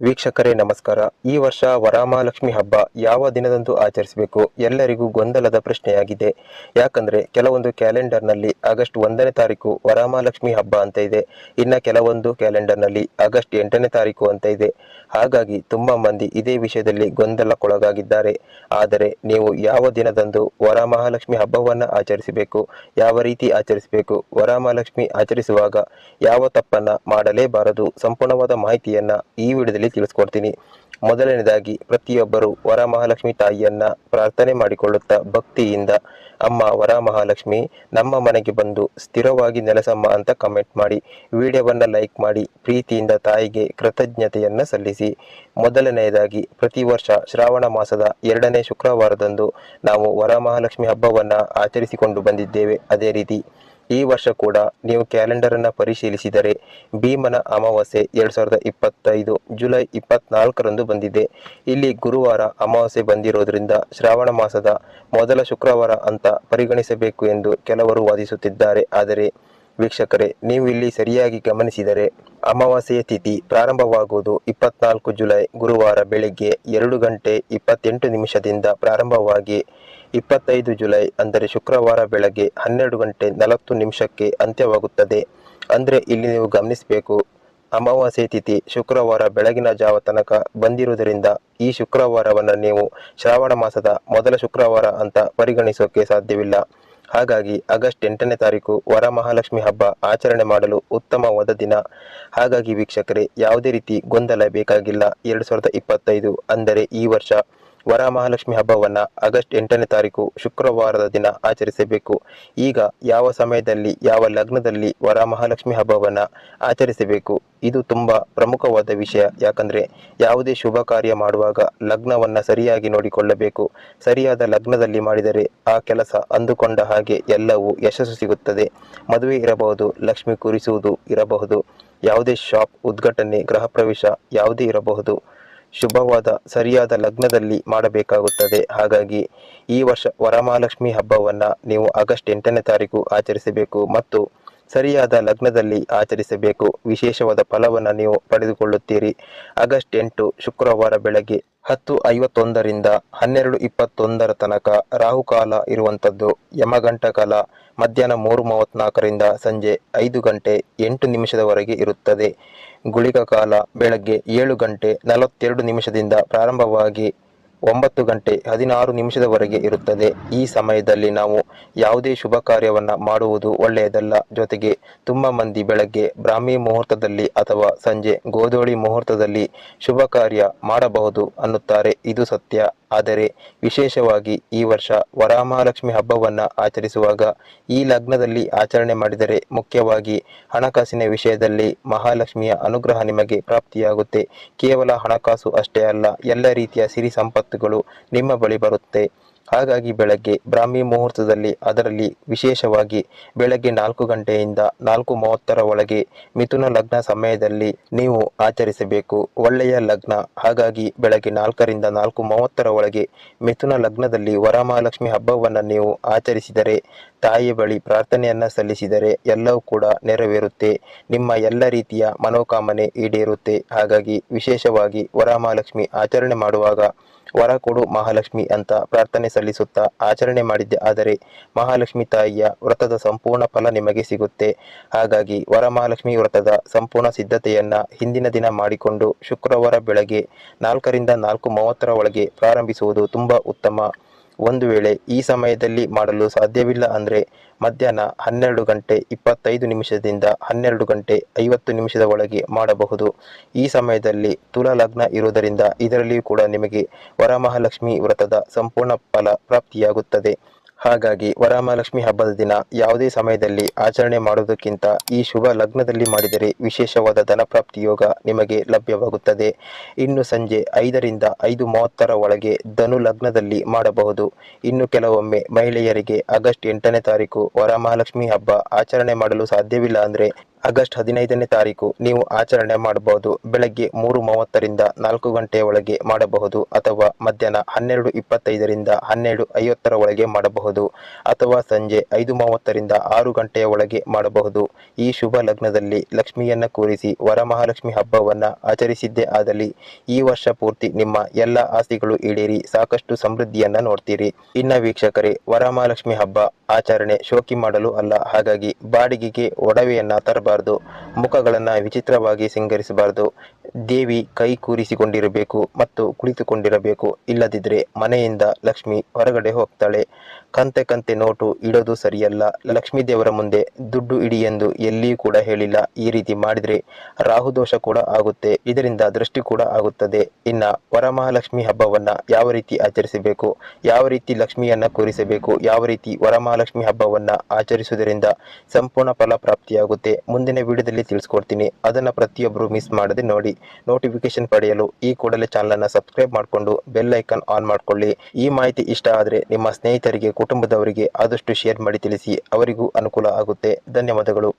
ವೀಕ್ಷಕರೇ, ನಮಸ್ಕಾರ. ಈ ವರ್ಷ ವರಮಹಾಲಕ್ಷ್ಮಿ ಹಬ್ಬ ಯಾವ ದಿನದಂದು ಆಚರಿಸಬೇಕು ಎಲ್ಲರಿಗೂ ಗೊಂದಲದ ಪ್ರಶ್ನೆಯಾಗಿದೆ. ಯಾಕಂದ್ರೆ ಕೆಲವೊಂದು ಕ್ಯಾಲೆಂಡರ್ನಲ್ಲಿ ಆಗಸ್ಟ್ ಒಂದನೇ ತಾರೀಕು ವರಮಹಾಲಕ್ಷ್ಮಿ ಹಬ್ಬ ಅಂತ ಇದೆ. ಇನ್ನ ಕೆಲವೊಂದು ಕ್ಯಾಲೆಂಡರ್ನಲ್ಲಿ ಆಗಸ್ಟ್ ಎಂಟನೇ ತಾರೀಕು ಅಂತ ಇದೆ. ಹಾಗಾಗಿ ತುಂಬಾ ಮಂದಿ ಇದೇ ವಿಷಯದಲ್ಲಿ ಗೊಂದಲಕ್ಕೊಳಗಾಗಿದ್ದಾರೆ. ಆದರೆ ನೀವು ಯಾವ ದಿನದಂದು ವರಾಮಹಾಲಕ್ಷ್ಮಿ ಹಬ್ಬವನ್ನು ಆಚರಿಸಬೇಕು, ಯಾವ ರೀತಿ ಆಚರಿಸಬೇಕು, ವರಾಮಹಾಲಕ್ಷ್ಮಿ ಆಚರಿಸುವಾಗ ಯಾವ ತಪ್ಪನ್ನ ಮಾಡಲೇಬಾರದು, ಸಂಪೂರ್ಣವಾದ ಮಾಹಿತಿಯನ್ನು ಈ ವಿಡಿಯೋದಲ್ಲಿ ತಿಳಿಸ್ಕೊಡ್ತೀನಿ. ಮೊದಲನೇದಾಗಿ ಪ್ರತಿಯೊಬ್ಬರು ವರಮಹಾಲಕ್ಷ್ಮಿ ತಾಯಿಯನ್ನ ಪ್ರಾರ್ಥನೆ ಮಾಡಿಕೊಳ್ಳುತ್ತಾ ಭಕ್ತಿಯಿಂದ, ಅಮ್ಮ ವರಮಹಾಲಕ್ಷ್ಮಿ, ನಮ್ಮ ಮನೆಗೆ ಬಂದು ಸ್ಥಿರವಾಗಿ ನೆಲೆಸಮ್ಮ ಅಂತ ಕಮೆಂಟ್ ಮಾಡಿ, ವಿಡಿಯೋವನ್ನ ಲೈಕ್ ಮಾಡಿ, ಪ್ರೀತಿಯಿಂದ ತಾಯಿಗೆ ಕೃತಜ್ಞತೆಯನ್ನು ಸಲ್ಲಿಸಿ. ಮೊದಲನೆಯದಾಗಿ, ಪ್ರತಿ ವರ್ಷ ಶ್ರಾವಣ ಮಾಸದ ಎರಡನೇ ಶುಕ್ರವಾರದಂದು ನಾವು ವರಮಹಾಲಕ್ಷ್ಮಿ ಹಬ್ಬವನ್ನು ಆಚರಿಸಿಕೊಂಡು ಬಂದಿದ್ದೇವೆ. ಅದೇ ರೀತಿ ಈ ವರ್ಷ ಕೂಡ ನೀವು ಕ್ಯಾಲೆಂಡರ್ ಅನ್ನು ಪರಿಶೀಲಿಸಿದರೆ ಭೀಮನ ಅಮಾವಾಸ್ಯೆ ಎರಡ್ ಸಾವಿರದ ಇಪ್ಪತ್ತೈದು ಜುಲೈ ಇಪ್ಪತ್ನಾಲ್ಕರಂದು ಬಂದಿದೆ. ಇಲ್ಲಿ ಗುರುವಾರ ಅಮಾವಾಸ್ಯೆ ಬಂದಿರೋದ್ರಿಂದ ಶ್ರಾವಣ ಮಾಸದ ಮೊದಲ ಶುಕ್ರವಾರ ಅಂತ ಪರಿಗಣಿಸಬೇಕು ಎಂದು ಕೆಲವರು ವಾದಿಸುತ್ತಿದ್ದಾರೆ. ಆದರೆ ವೀಕ್ಷಕರೇ, ನೀವು ಇಲ್ಲಿ ಸರಿಯಾಗಿ ಗಮನಿಸಿದರೆ ಅಮಾವಾಸ್ಯೆಯ ತಿಥಿ ಪ್ರಾರಂಭವಾಗುವುದು ಇಪ್ಪತ್ನಾಲ್ಕು ಜುಲೈ, ಗುರುವಾರ ಬೆಳಿಗ್ಗೆ ಎರಡು ಗಂಟೆ ಇಪ್ಪತ್ತೆಂಟು ನಿಮಿಷದಿಂದ ಪ್ರಾರಂಭವಾಗಿ ಇಪ್ಪತ್ತೈದು ಜುಲೈ, ಅಂದರೆ ಶುಕ್ರವಾರ ಬೆಳಗ್ಗೆ ಹನ್ನೆರಡು ಗಂಟೆ ನಲವತ್ತು ನಿಮಿಷಕ್ಕೆ ಅಂತ್ಯವಾಗುತ್ತದೆ. ಅಂದರೆ ಇಲ್ಲಿ ನೀವು ಗಮನಿಸಬೇಕು ಅಮಾವಾಸ್ಯೆ ತಿಥಿ ಶುಕ್ರವಾರ ಬೆಳಗಿನ ಜಾವ ತನಕ ಬಂದಿರುವುದರಿಂದ ಈ ಶುಕ್ರವಾರವನ್ನು ನೀವು ಶ್ರಾವಣ ಮಾಸದ ಮೊದಲ ಶುಕ್ರವಾರ ಅಂತ ಪರಿಗಣಿಸೋಕೆ ಸಾಧ್ಯವಿಲ್ಲ. ಹಾಗಾಗಿ ಆಗಸ್ಟ್ ಎಂಟನೇ ತಾರೀಕು ವರಮಹಾಲಕ್ಷ್ಮಿ ಹಬ್ಬ ಆಚರಣೆ ಮಾಡಲು ಉತ್ತಮವಾದ ದಿನ. ಹಾಗಾಗಿ ವೀಕ್ಷಕರೇ, ಯಾವುದೇ ರೀತಿ ಗೊಂದಲ ಬೇಕಾಗಿಲ್ಲ. ಎರಡು ಸಾವಿರದ ಇಪ್ಪತ್ತೈದು ಅಂದರೆ ಈ ವರ್ಷ ವರಮಹಾಲಕ್ಷ್ಮಿ ಹಬ್ಬವನ್ನು ಆಗಸ್ಟ್ ಎಂಟನೇ ತಾರೀಕು ಶುಕ್ರವಾರದ ದಿನ ಆಚರಿಸಬೇಕು. ಈಗ ಯಾವ ಸಮಯದಲ್ಲಿ, ಯಾವ ಲಗ್ನದಲ್ಲಿ ವರಮಹಾಲಕ್ಷ್ಮಿ ಹಬ್ಬವನ್ನು ಆಚರಿಸಬೇಕು? ಇದು ತುಂಬ ಪ್ರಮುಖವಾದ ವಿಷಯ. ಯಾಕಂದರೆ ಯಾವುದೇ ಶುಭ ಕಾರ್ಯ ಮಾಡುವಾಗ ಲಗ್ನವನ್ನು ಸರಿಯಾಗಿ ನೋಡಿಕೊಳ್ಳಬೇಕು. ಸರಿಯಾದ ಲಗ್ನದಲ್ಲಿ ಮಾಡಿದರೆ ಆ ಕೆಲಸ ಅಂದುಕೊಂಡ ಹಾಗೆ ಎಲ್ಲವೂ ಯಶಸ್ಸು ಸಿಗುತ್ತದೆ. ಮದುವೆ ಇರಬಹುದು, ಲಕ್ಷ್ಮಿ ಕುರಿಸುವುದು ಇರಬಹುದು. ಯಾವುದೇ ಶಾಪ್, ಉದ್ಘಾಟನೆ, ಗೃಹ ಪ್ರವೇಶ ಯಾವುದೇ ಇರಬಹುದು. ಶುಭವಾದ ಸರಿಯಾದ ಲಗ್ನದಲ್ಲಿ ಮಾಡಬೇಕಾಗುತ್ತದೆ. ಹಾಗಾಗಿ ಈ ವರ್ಷ ವರಮಹಾಲಕ್ಷ್ಮಿ ಹಬ್ಬವನ್ನು ನೀವು ಆಗಸ್ಟ್ ಎಂಟನೇ ತಾರೀಕು ಆಚರಿಸಬೇಕು ಮತ್ತು ಸರಿಯಾದ ಲಗ್ನದಲ್ಲಿ ಆಚರಿಸಬೇಕು. ವಿಶೇಷವಾದ ಫಲವನ್ನು ನೀವು ಪಡೆದುಕೊಳ್ಳುತ್ತೀರಿ. ಆಗಸ್ಟ್ ಎಂಟು ಶುಕ್ರವಾರ ಬೆಳಗ್ಗೆ ಹತ್ತು ಐವತ್ತೊಂದರಿಂದ ಹನ್ನೆರಡು ಇಪ್ಪತ್ತೊಂದರ ತನಕ ರಾಹುಕಾಲ ಇರುವಂಥದ್ದು ಯಮಗಂಟ ಕಾಲ ಮಧ್ಯಾಹ್ನ ಮೂರು ಮೂವತ್ತ್ನಾಲ್ಕರಿಂದ ಸಂಜೆ ಐದು ಗಂಟೆ ಎಂಟು ನಿಮಿಷದವರೆಗೆ ಇರುತ್ತದೆ. ಗುಳಿಗ ಕಾಲ ಬೆಳಗ್ಗೆ ಏಳು ಗಂಟೆ ನಲವತ್ತೆರಡು ನಿಮಿಷದಿಂದ ಪ್ರಾರಂಭವಾಗಿ ಒಂಬತ್ತು ಗಂಟೆ ಹದಿನಾರು ನಿಮಿಷದವರೆಗೆ ಇರುತ್ತದೆ. ಈ ಸಮಯದಲ್ಲಿ ನಾವು ಯಾವುದೇ ಶುಭ ಕಾರ್ಯವನ್ನು ಮಾಡುವುದು ಒಳ್ಳೆಯದಲ್ಲ. ಜೊತೆಗೆ ತುಂಬ ಮಂದಿ ಬೆಳಗ್ಗೆ ಬ್ರಾಹ್ಮಿ ಮುಹೂರ್ತದಲ್ಲಿ ಅಥವಾ ಸಂಜೆ ಗೋಧೋಳಿ ಮುಹೂರ್ತದಲ್ಲಿ ಶುಭ ಕಾರ್ಯ ಮಾಡಬಹುದು ಅನ್ನುತ್ತಾರೆ. ಇದು ಸತ್ಯ. ಆದರೆ ವಿಶೇಷವಾಗಿ ಈ ವರ್ಷ ವರಮಹಾಲಕ್ಷ್ಮಿ ಹಬ್ಬವನ್ನು ಆಚರಿಸುವಾಗ ಈ ಲಗ್ನದಲ್ಲಿ ಆಚರಣೆ ಮಾಡಿದರೆ ಮುಖ್ಯವಾಗಿ ಹಣಕಾಸಿನ ವಿಷಯದಲ್ಲಿ ಮಹಾಲಕ್ಷ್ಮಿಯ ಅನುಗ್ರಹ ನಿಮಗೆ ಪ್ರಾಪ್ತಿಯಾಗುತ್ತೆ. ಕೇವಲ ಹಣಕಾಸು ಅಷ್ಟೇ ಅಲ್ಲ, ಎಲ್ಲ ರೀತಿಯ ಸಿರಿ ಸಂಪತ್ತುಗಳು ನಿಮ್ಮ ಬಳಿ ಬರುತ್ತೆ. ಹಾಗಾಗಿ ಬೆಳಗ್ಗೆ, ಬ್ರಾಹ್ಮಿ ಮುಹೂರ್ತದಲ್ಲಿ ಅದರಲ್ಲಿ ವಿಶೇಷವಾಗಿ ಬೆಳಗ್ಗೆ ನಾಲ್ಕು ಗಂಟೆಯಿಂದ ನಾಲ್ಕು ಮೂವತ್ತರ ಒಳಗೆ ಮಿಥುನ ಲಗ್ನ ಸಮಯದಲ್ಲಿ ನೀವು ಆಚರಿಸಬೇಕು. ಒಳ್ಳೆಯ ಲಗ್ನ. ಹಾಗಾಗಿ ಬೆಳಗ್ಗೆ ನಾಲ್ಕರಿಂದ ನಾಲ್ಕು ಮೂವತ್ತರ ಒಳಗೆ ಮಿಥುನ ಲಗ್ನದಲ್ಲಿ ವರಮಹಾಲಕ್ಷ್ಮಿ ಹಬ್ಬವನ್ನು ನೀವು ಆಚರಿಸಿದರೆ ತಾಯಿ ಬಳಿ ಪ್ರಾರ್ಥನೆಯನ್ನು ಸಲ್ಲಿಸಿದರೆ ಎಲ್ಲವೂ ಕೂಡ ನೆರವೇರುತ್ತೆ. ನಿಮ್ಮ ಎಲ್ಲ ರೀತಿಯ ಮನೋಕಾಮನೆ ಈಡೇರುತ್ತೆ. ಹಾಗಾಗಿ ವಿಶೇಷವಾಗಿ ವರಮಹಾಲಕ್ಷ್ಮಿ ಆಚರಣೆ ಮಾಡುವಾಗ ವರ ಕೊಡು ಮಹಾಲಕ್ಷ್ಮಿ ಅಂತ ಪ್ರಾರ್ಥನೆ ಸಲ್ಲಿಸುತ್ತಾ ಆಚರಣೆ ಮಾಡಿದ್ದೆ. ಆದರೆ ಮಹಾಲಕ್ಷ್ಮಿ ತಾಯಿಯ ವ್ರತದ ಸಂಪೂರ್ಣ ಫಲ ನಿಮಗೆ ಸಿಗುತ್ತೆ. ಹಾಗಾಗಿ ವರಮಹಾಲಕ್ಷ್ಮಿ ವ್ರತದ ಸಂಪೂರ್ಣ ಸಿದ್ಧತೆಯನ್ನ ಹಿಂದಿನ ದಿನ ಮಾಡಿಕೊಂಡು ಶುಕ್ರವಾರ ಬೆಳಗ್ಗೆ ನಾಲ್ಕರಿಂದ ನಾಲ್ಕು ಮೂವತ್ತರ ಒಳಗೆ ಪ್ರಾರಂಭಿಸುವುದು ತುಂಬಾ ಉತ್ತಮ ಒಂದು ವೇಳೆ ಈ ಸಮಯದಲ್ಲಿ ಮಾಡಲು ಸಾಧ್ಯವಿಲ್ಲ ಅಂದರೆ ಮಧ್ಯಾಹ್ನ ಹನ್ನೆರಡು ಗಂಟೆ ಇಪ್ಪತ್ತೈದು ನಿಮಿಷದಿಂದ ಹನ್ನೆರಡು ಗಂಟೆ ಐವತ್ತು ನಿಮಿಷದ ಒಳಗೆ ಮಾಡಬಹುದು. ಈ ಸಮಯದಲ್ಲಿ ತುಲಾ ಲಗ್ನ ಇರುವುದರಿಂದ ಇದರಲ್ಲಿಯೂ ಕೂಡ ನಿಮಗೆ ವರಮಹಾಲಕ್ಷ್ಮಿ ವ್ರತದ ಸಂಪೂರ್ಣ ಫಲ ಪ್ರಾಪ್ತಿಯಾಗುತ್ತದೆ. ಹಾಗಾಗಿ ವರಮಹಾಲಕ್ಷ್ಮಿ ಹಬ್ಬದ ದಿನ ಯಾವುದೇ ಸಮಯದಲ್ಲಿ ಆಚರಣೆ ಮಾಡುವುದಕ್ಕಿಂತ ಈ ಶುಭ ಲಗ್ನದಲ್ಲಿ ಮಾಡಿದರೆ ವಿಶೇಷವಾದ ಧನಪ್ರಾಪ್ತಿ ಯೋಗ ನಿಮಗೆ ಲಭ್ಯವಾಗುತ್ತದೆ. ಇನ್ನು ಸಂಜೆ ಐದರಿಂದ ಐದು ಮೂವತ್ತರ ಒಳಗೆ ಧನು ಲಗ್ನದಲ್ಲಿ ಮಾಡಬಹುದು. ಇನ್ನು ಕೆಲವೊಮ್ಮೆ ಮಹಿಳೆಯರಿಗೆ ಆಗಸ್ಟ್ ಎಂಟನೇ ತಾರೀಕು ವರಮಹಾಲಕ್ಷ್ಮಿ ಹಬ್ಬ ಆಚರಣೆ ಮಾಡಲು ಸಾಧ್ಯವಿಲ್ಲ ಅಂದರೆ ಆಗಸ್ಟ್ ಹದಿನೈದನೇ ತಾರೀಕು ನೀವು ಆಚರಣೆ ಮಾಡಬಹುದು. ಬೆಳಗ್ಗೆ ಮೂರು ಮೂವತ್ತರಿಂದ ನಾಲ್ಕು ಗಂಟೆಯ ಒಳಗೆ ಮಾಡಬಹುದು ಅಥವಾ ಮಧ್ಯಾಹ್ನ ಹನ್ನೆರಡು ಇಪ್ಪತ್ತೈದರಿಂದ ಹನ್ನೆರಡು ಐವತ್ತರ ಒಳಗೆ ಮಾಡಬಹುದು ಅಥವಾ ಸಂಜೆ ಐದು ಮೂವತ್ತರಿಂದ ಆರು ಗಂಟೆಯ ಒಳಗೆ ಮಾಡಬಹುದು. ಈ ಶುಭ ಲಗ್ನದಲ್ಲಿ ಲಕ್ಷ್ಮಿಯನ್ನ ಕೂರಿಸಿ ವರಮಹಾಲಕ್ಷ್ಮಿ ಹಬ್ಬವನ್ನ ಆಚರಿಸಿದ್ದೇ ಆದಲ್ಲಿ ಈ ವರ್ಷ ಪೂರ್ತಿ ನಿಮ್ಮ ಎಲ್ಲ ಆಸೆಗಳು ಈಡೇರಿ ಸಾಕಷ್ಟು ಸಮೃದ್ಧಿಯನ್ನ ನೋಡ್ತೀರಿ. ಇನ್ನ ವೀಕ್ಷಕರೇ, ವರಮಹಾಲಕ್ಷ್ಮಿ ಹಬ್ಬ ಆಚರಣೆ ಶೋಕಿ ಮಾಡಲು ಅಲ್ಲ, ಹಾಗಾಗಿ ಬಾಡಿಗೆಗೆ ಒಡವೆಯನ್ನ ತರಬಾರದು ಮುಖಗಳನ್ನ ವಿಚಿತ್ರವಾಗಿ ಸಿಂಗರಿಸಬಾರದು. ದೇವಿ ಕೈ ಕೂರಿಸಿಕೊಂಡಿರಬೇಕು ಮತ್ತು ಕುಳಿತುಕೊಂಡಿರಬೇಕು. ಇಲ್ಲದಿದ್ರೆ ಮನೆಯಿಂದ ಲಕ್ಷ್ಮಿ ಹೊರಗಡೆ ಹೋಗ್ತಾಳೆ. ಕಂತೆ ಕಂತೆ ನೋಟು ಇಡೋದು ಸರಿಯಲ್ಲ. ಲಕ್ಷ್ಮೀ ದೇವರ ಮುಂದೆ ದುಡ್ಡು ಇಡಿ ಎಂದು ಎಲ್ಲಿಯೂ ಕೂಡ ಹೇಳಿಲ್ಲ. ಈ ರೀತಿ ಮಾಡಿದ್ರೆ ರಾಹುದೋಷ ಕೂಡ ಆಗುತ್ತೆ. ಇದರಿಂದ ದೃಷ್ಟಿ ಕೂಡ ಆಗುತ್ತದೆ. ಇನ್ನ ವರಮಹಾಲಕ್ಷ್ಮಿ ಹಬ್ಬವನ್ನ ಯಾವ ರೀತಿ ಆಚರಿಸಬೇಕು? ಯಾವ ರೀತಿ ಲಕ್ಷ್ಮಿಯನ್ನ ಕೂರಿಸಬೇಕು? ಯಾವ ರೀತಿ ವರಮಹಾಲಕ್ಷ್ಮಿ ಹಬ್ಬವನ್ನ ಆಚರಿಸುವುದರಿಂದ ಸಂಪೂರ್ಣ ಫಲ ಪ್ರಾಪ್ತಿಯಾಗುತ್ತೆ? ಮುಂದಿನ ವಿಡಿಯೋದಲ್ಲಿ ತಿಳಿಸ್ಕೊಡ್ತೀನಿ. ಅದನ್ನ ಪ್ರತಿಯೊಬ್ಬರು ಮಿಸ್ ಮಾಡದೆ ನೋಡಿ. ನೋಟಿಫಿಕೇಶನ್ ಪಡೆಯಲು ಈ ಕೂಡಲೇ ಚಾನಲನ್ನು ಸಬ್ಸ್ಕ್ರೈಬ್ ಮಾಡಿಕೊಂಡು ಬೆಲ್ ಐಕಾನ್ ಆನ್ ಮಾಡಿಕೊಳ್ಳಿ. ಈ ಮಾಹಿತಿ ಇಷ್ಟ ಆದರೆ ನಿಮ್ಮ ಸ್ನೇಹಿತರಿಗೆ ಕುಟುಂಬದವರಿಗೆ ಆದಷ್ಟು ಶೇರ್ ಮಾಡಿ ತಿಳಿಸಿ ಅವರಿಗೂ ಅನುಕೂಲ ಆಗುತ್ತೆ. ಧನ್ಯವಾದಗಳು.